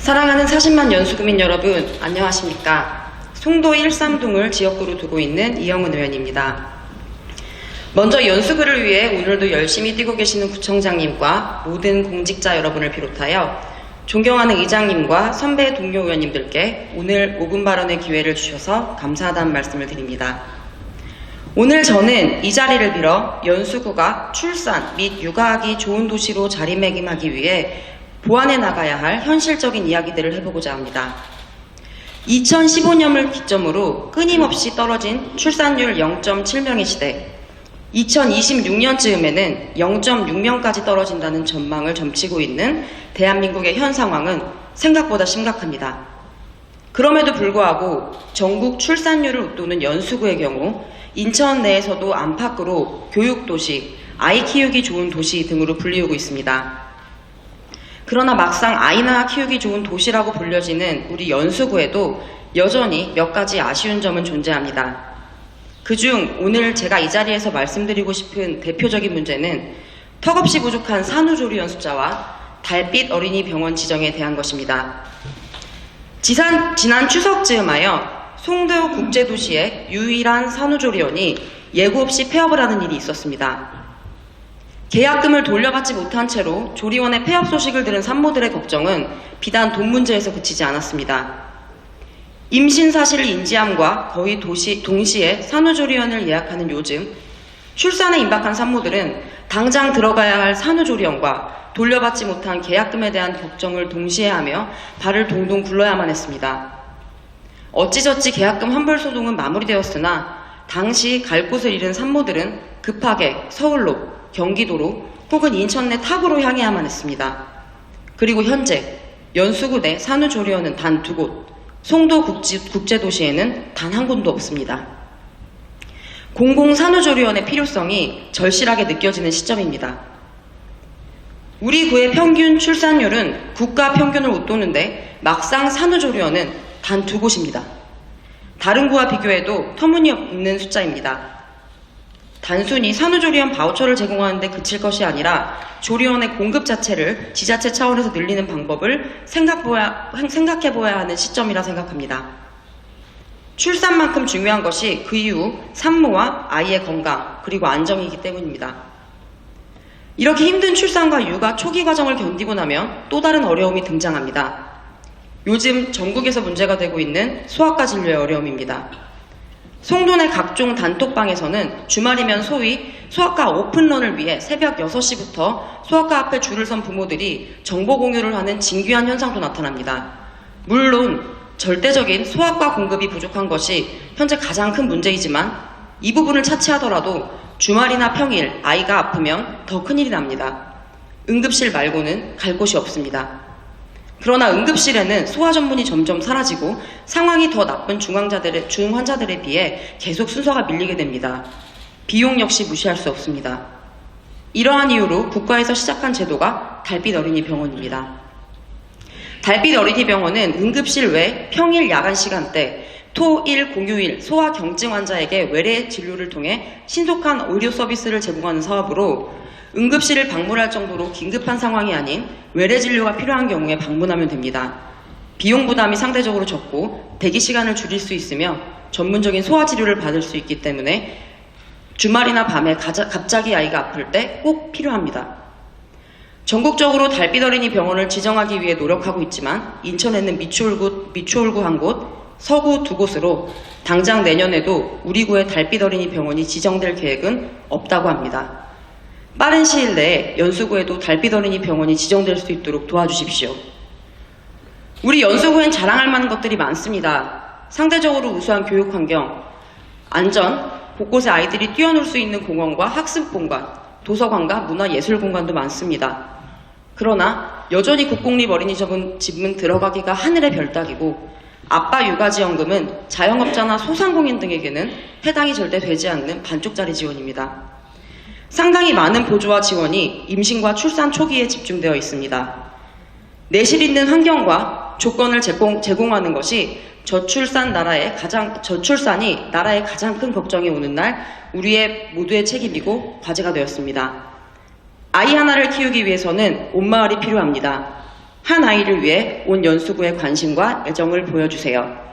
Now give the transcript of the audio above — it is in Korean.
사랑하는 40만 연수구민 여러분, 안녕하십니까. 송도 13동을 지역구로 두고 있는 이영은 의원입니다. 먼저 연수구를 위해 오늘도 열심히 뛰고 계시는 구청장님과 모든 공직자 여러분을 비롯하여 존경하는 의장님과 선배 동료 의원님들께 오늘 5분 발언의 기회를 주셔서 감사하다는 말씀을 드립니다. 오늘 저는 이 자리를 빌어 연수구가 출산 및 육아하기 좋은 도시로 자리매김하기 위해 보완해 나가야 할 현실적인 이야기들을 해보고자 합니다. 2015년을 기점으로 끊임없이 떨어진 출산율 0.7명의 시대, 2026년쯤에는 0.6명까지 떨어진다는 전망을 점치고 있는 대한민국의 현 상황은 생각보다 심각합니다. 그럼에도 불구하고 전국 출산율을 웃도는 연수구의 경우 인천 내에서도 안팎으로 교육도시, 아이 키우기 좋은 도시 등으로 불리우고 있습니다. 그러나 막상 아이나 키우기 좋은 도시라고 불려지는 우리 연수구에도 여전히 몇 가지 아쉬운 점은 존재합니다. 그중 오늘 제가 이 자리에서 말씀드리고 싶은 대표적인 문제는 턱없이 부족한 산후조리원 숫자와 달빛 어린이 병원 지정에 대한 것입니다. 지산, 지난 추석 즈음하여 송도 국제도시의 유일한 산후조리원이 예고 없이 폐업을 하는 일이 있었습니다. 계약금을 돌려받지 못한 채로 조리원의 폐업 소식을 들은 산모들의 걱정은 비단 돈 문제에서 그치지 않았습니다. 임신 사실을 인지함과 거의 도시, 동시에 산후조리원을 예약하는 요즘 출산에 임박한 산모들은 당장 들어가야 할 산후조리원과 돌려받지 못한 계약금에 대한 걱정을 동시에 하며 발을 동동 굴러야만 했습니다. 어찌저찌 계약금 환불 소동은 마무리되었으나 당시 갈 곳을 잃은 산모들은 급하게 서울로, 경기도로 혹은 인천 내 탁으로 향해야만 했습니다. 그리고 현재 연수구 내 산후조리원은 단 두 곳, 송도 국제도시에는 단 한 곳도 없습니다. 공공산후조리원의 필요성이 절실하게 느껴지는 시점입니다. 우리 구의 평균 출산율은 국가 평균을 웃도는데 막상 산후조리원은 단 두 곳입니다. 다른 구와 비교해도 터무니없는 숫자입니다. 단순히 산후조리원 바우처를 제공하는데 그칠 것이 아니라 조리원의 공급 자체를 지자체 차원에서 늘리는 방법을 생각해 보아야 하는 시점이라 생각합니다. 출산만큼 중요한 것이 그 이후 산모와 아이의 건강 그리고 안정이기 때문입니다. 이렇게 힘든 출산과 육아 초기 과정을 견디고 나면 또 다른 어려움이 등장합니다. 요즘 전국에서 문제가 되고 있는 소아과 진료의 어려움입니다. 송도 내 각종 단톡방에서는 주말이면 소위 소아과 오픈런을 위해 새벽 6시부터 소아과 앞에 줄을 선 부모들이 정보 공유를 하는 진귀한 현상도 나타납니다. 물론 절대적인 소아과 공급이 부족한 것이 현재 가장 큰 문제이지만 이 부분을 차치하더라도 주말이나 평일 아이가 아프면 더 큰일이 납니다. 응급실 말고는 갈 곳이 없습니다. 그러나 응급실에는 소아 전문이 점점 사라지고 상황이 더 나쁜 중환자들의, 중환자들에 비해 계속 순서가 밀리게 됩니다. 비용 역시 무시할 수 없습니다. 이러한 이유로 국가에서 시작한 제도가 달빛 어린이 병원입니다. 달빛 어린이 병원은 응급실 외 평일 야간 시간대 토, 일, 공휴일 소아 경증 환자에게 외래 진료를 통해 신속한 의료 서비스를 제공하는 사업으로 응급실을 방문할 정도로 긴급한 상황이 아닌 외래 진료가 필요한 경우에 방문하면 됩니다. 비용 부담이 상대적으로 적고 대기 시간을 줄일 수 있으며 전문적인 소아 치료를 받을 수 있기 때문에 주말이나 밤에 가자, 갑자기 아이가 아플 때 꼭 필요합니다. 전국적으로 달빛 어린이 병원을 지정하기 위해 노력하고 있지만 인천에는 미추홀구, 미추홀구 한 곳, 서구 두 곳으로 당장 내년에도 우리 구의 달빛 어린이 병원이 지정될 계획은 없다고 합니다. 빠른 시일 내에 연수구에도 달빛 어린이 병원이 지정될 수 있도록 도와주십시오. 우리 연수구엔 자랑할 만한 것들이 많습니다. 상대적으로 우수한 교육 환경, 안전, 곳곳에 아이들이 뛰어놀 수 있는 공원과 학습 공간, 도서관과 문화예술 공간도 많습니다. 그러나 여전히 국공립 어린이집은 들어가기가 하늘의 별따기고 아빠 육아지원금은 자영업자나 소상공인 등에게는 해당이 절대 되지 않는 반쪽짜리 지원입니다. 상당히 많은 보조와 지원이 임신과 출산 초기에 집중되어 있습니다. 내실 있는 환경과 조건을 제공, 제공하는 것이 저출산 나라의 가장 저출산이 나라의 가장 큰 걱정이 오는 날 우리의 모두의 책임이고 과제가 되었습니다. 아이 하나를 키우기 위해서는 온 마을이 필요합니다. 한 아이를 위해 온 연수구의 관심과 애정을 보여주세요.